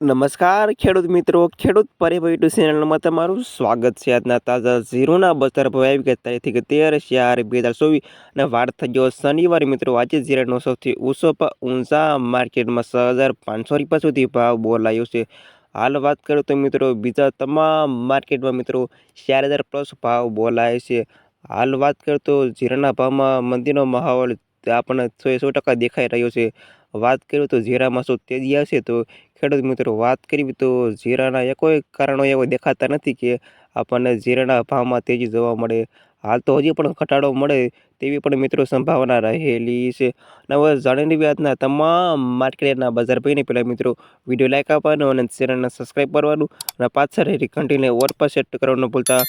નમસ્કાર, ખેડૂત મિત્રો. ખેડૂત પરિવાર યુટ્યુબ ચેનલમાં તમારું સ્વાગત છે. આજના તાજા ઝીરોના બજાર ભાવ આવી ગયા તારીખ તેર ચાર બે હજાર ચોવીસ અને વાર થઈ ગયો શનિવારે. મિત્રો, આજે ઝીરાનો સૌથી ઊંચો ભાવ ઊંચા માર્કેટમાં છ હજાર પાંચસો રૂપિયા સુધી ભાવ બોલાયો છે. હાલ વાત કરું તો મિત્રો, બીજા તમામ માર્કેટમાં મિત્રો, ચાર હજાર પ્લસ ભાવ બોલાય છે. હાલ વાત કરું તો ઝીરાના ભાવમાં મંદીનો માહોલ, આપણને સો સો ટકા દેખાઈ રહ્યો છે. વાત કરું તો ઝીરામાં શું તેજી આવશે તો ખેડૂત મિત્રો વાત કરવી તો જીરાના એ કોઈ કારણો એવો દેખાતા નથી કે આપણને જીરાના ભાવમાં તેજી જોવા મળે. હાલ તો હજી પણ ઘટાડો મળે તેવી પણ મિત્રો સંભાવના રહેલી છે. અને હવે જાણીને વ્યાજના તમામ માર્કેટના બજાર ભાઈને પહેલાં મિત્રો વીડિયો લાઈક આપવાનો અને ચેનલને સબસ્ક્રાઈબ કરવાનું અને પાછળ રહેલી ઘંટીને ઓર પર સેટ કરવાનું ભૂલતા.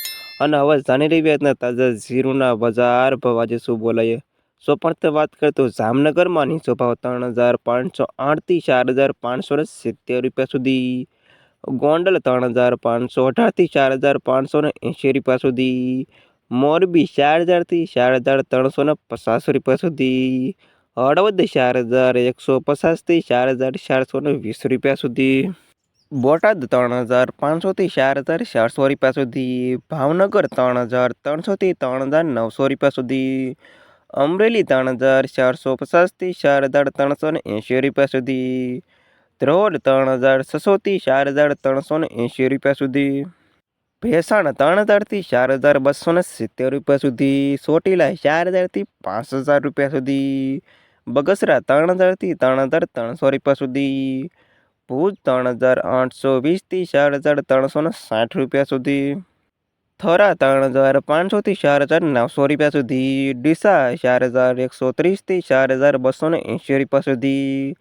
અને હવે જાણી રહી વ્યાજના તાજા ઝીરોના બજાર ભાવ આજે શું બોલાય? સો પણ તે વાત કરીએ તો જામનગરમાં નીચો ભાવ ત્રણ હજાર પાંચસો આઠથી ચાર હજાર પાંચસો ને સિત્તેર રૂપિયા સુધી. ગોંડલ ત્રણ હજાર પાંચસો અઢારથી ચાર હજાર પાંચસો ને એંશી રૂપિયા સુધી. મોરબી ચાર હજારથી ચાર હજાર ત્રણસો ને પચાસ રૂપિયા સુધી. હળવદ ચાર હજાર એકસો પચાસથી ચાર હજાર ચારસો ને વીસ રૂપિયા સુધી. બોટાદ ત્રણ હજાર પાંચસોથી ચાર હજાર ચારસો રૂપિયા સુધી. ભાવનગર ત્રણ હજાર ત્રણસોથી ત્રણ હજાર નવસો રૂપિયા સુધી. અમરેલી ત્રણ હજાર ચારસો પચાસથી ચાર હજાર ત્રણસો ને એંશી રૂપિયા સુધી. ધ્રોલ ત્રણ હજાર છસોથી ચાર હજાર ત્રણસો ને એંશી રૂપિયા સુધી. ભેસાણ ત્રણ હજારથી ચાર હજાર બસો ને સિત્તેર રૂપિયા સુધી. ચોટીલા ચાર હજારથી પાંચ હજાર રૂપિયા સુધી. બગસરા ત્રણ હજારથી ત્રણ હજાર ત્રણસો રૂપિયા સુધી. ભુજ ત્રણ હજાર આઠસો વીસથી ચાર હજાર ત્રણસો ને સાઠ રૂપિયા સુધી. થરા ત્રણ હજાર પાંચસોથી ચાર હજાર નવસો રૂપિયા સુધી, ડીસા ચાર હજાર એકસો ત્રીસથી ચાર હજાર બસો ને એંશી રૂપિયા સુધી,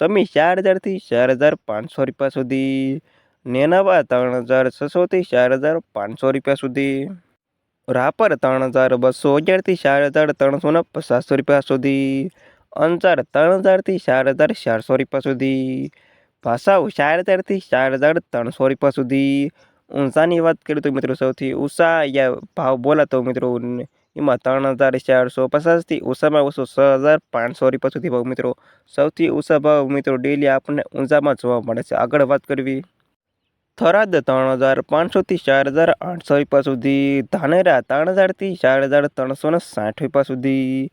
સમી ચાર હજારથી ચાર હજાર પાંચસો રૂપિયા સુધી, નેનાવા ત્રણ હજાર છસોથી ચાર હજાર પાંચસો રૂપિયા સુધી, રાપર ત્રણ હજાર બસો અગિયારથી ચાર હજાર ત્રણસો ને પચાસ રૂપિયા સુધી, અંજાર ત્રણ હજારથી ચાર હજાર ચારસો રૂપિયા સુધી ભાષાઓ ચાર હજારથી ચાર હજાર ત્રણસો રૂપિયા સુધી ઊંચાની વાત કરીએ તો મિત્રો સૌથી ઊંચા યા ભાવ બોલાતો મિત્રો એમાં ત્રણ હજાર ચારસો પચાસથી ઓછામાં ઓછો છ હજાર પાંચસો રૂપિયા સુધી ભાવ મિત્રો. સૌથી ઊંચા ભાવ મિત્રો ડેલી આપણને ઊંઝામાં જોવા મળે છે. આગળ વાત કરવી. થરાદ ત્રણ હજાર પાંચસોથી ચાર હજાર આઠસો રૂપિયા સુધી. ધાનેરા ત્રણ હજારથી ચાર હજાર ત્રણસો સાઠ રૂપિયા સુધી.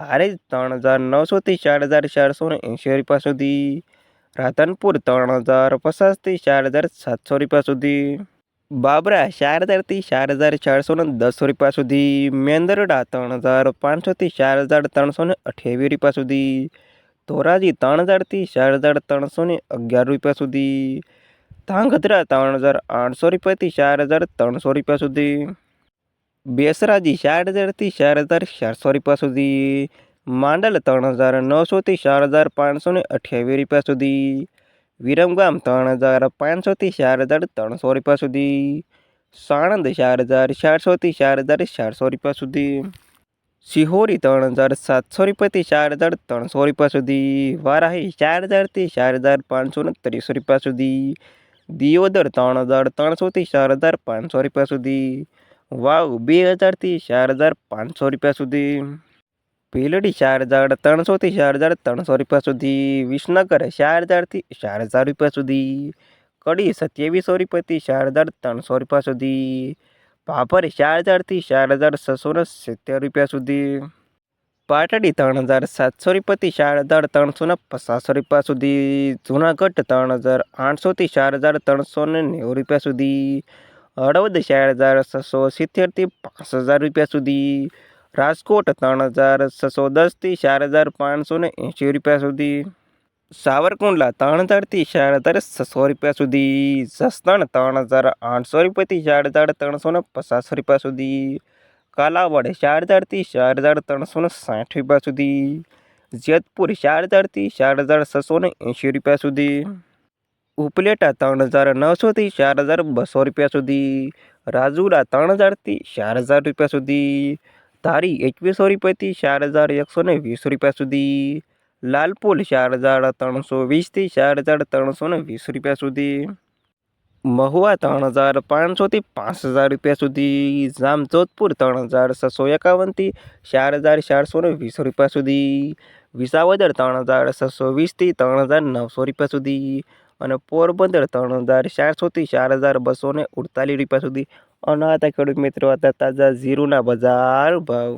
હારેજ ત્રણ હજાર નવસોથી ચાર હજાર ચારસો ને એંશી રૂપિયા સુધી. રાધનપુર ત્રણ હજાર પચાસથી ચાર હજાર સાતસો રૂપિયા સુધી. બાબરા, ચાર હજારથી ચાર હજાર ચારસો ને દસ રૂપિયા સુધી મેંદરડા, ત્રણ હજાર પાંચસોથી ચાર હજાર ત્રણસો ને અઠ્યાવીસ રૂપિયા સુધી ધોરાજી, ત્રણ હજારથી ચાર હજાર ત્રણસો ને અગિયાર રૂપિયા સુધી ધાંગધ્રા, ત્રણ હજાર આઠસો રૂપિયાથી ચાર હજાર ત્રણસો રૂપિયા સુધી બેસરાજી, ચાર હજારથી ચાર હજાર ચારસો રૂપિયા સુધી માંડલ, ત્રણ હજાર નવસોથી ચાર હજાર પાંચસો ને અઠ્યાવીસ રૂપિયા સુધી વિરમગામ ત્રણ હજાર પાંચસોથી ચાર હજાર ત્રણસો રૂપિયા સુધી. સાણંદ ચાર હજાર ચારસોથી ચાર હજાર ચારસો રૂપિયા સુધી. સિહોરી ત્રણ હજાર સાતસો રૂપિયાથી ચાર હજાર ત્રણસો રૂપિયા સુધી. વારાહી ચાર હજારથી ચાર હજાર પાંચસો ને ત્રીસો રૂપિયા સુધી. દિયોદર ત્રણ હજાર ત્રણસોથી ચાર હજાર પાંચસો રૂપિયા સુધી. વાવ બે હજારથી ચાર હજાર પાંચસો રૂપિયા સુધી. ભીલડી ચાર હજાર ત્રણસોથી ચાર હજાર ત્રણસો રૂપિયા સુધી વિસનગર ચાર હજારથી ચાર હજાર રૂપિયા સુધી. કડી સત્યાવીસો રૂપિયાથી ચાર હજાર ત્રણસો રૂપિયા સુધી. ભાભર ચાર હજારથી ચાર હજાર છસો ને સિત્તેર રૂપિયા સુધી. પાટડી ત્રણ હજાર સાતસો રૂપિયાથી ચાર હજાર ત્રણસો ને પચાસ રૂપિયા સુધી. જૂનાગઢ ત્રણ હજાર આઠસોથી ચાર હજાર ત્રણસો ને નેવું રૂપિયા સુધી. હળવદ ચાર હજાર છસો સિત્તેરથી પાંચ હજાર રૂપિયા સુધી. રાજકોટ ત્રણ હજાર છસો દસથી ચાર હજાર પાંચસો ને એંશી રૂપિયા સુધી. સાવરકુંડલા ત્રણ હજારથી ચાર હજાર છસો રૂપિયા સુધી. જસદણ ત્રણ હજાર આઠસો રૂપિયાથી ચાર હજાર ત્રણસો ને પચાસ રૂપિયા સુધી. કાલાવડ ચાર હજારથી ચાર હજાર ત્રણસો ને સાઠ રૂપિયા સુધી. જેતપુર ચાર હજારથી ચાર હજાર છસો ને એંશી રૂપિયા સુધી. ઉપલેટા ત્રણ હજાર નવસોથી ચાર હજાર બસો રૂપિયા સુધી. રાજુલા ત્રણ હજારથી ચાર હજાર રૂપિયા સુધી. ધારી એકવીસો રૂપિયાથી ચાર હજાર એકસો ને વીસ રૂપિયા સુધી. લાલપુલ ચાર હજાર ત્રણસો વીસથી ચાર હજાર ત્રણસો ને વીસ રૂપિયા સુધી. મહુવા ત્રણ હજાર પાંચસોથી પાંચ હજાર રૂપિયા સુધી. જામજોધપુર ત્રણ હજાર છસો એકાવનથી ચાર હજાર ચારસો ને વીસ રૂપિયા સુધી. વિસાવદર ત્રણ હજાર છસો વીસથી ત્રણ હજાર નવસો રૂપિયા સુધી. અને પોરબંદર ત્રણ હજાર ચારસોથી ચાર હજાર બસો ને રૂપિયા સુધી. અને હતા ખેડૂત મિત્રો હતા તાજા જીરુના બજાર ભાવ.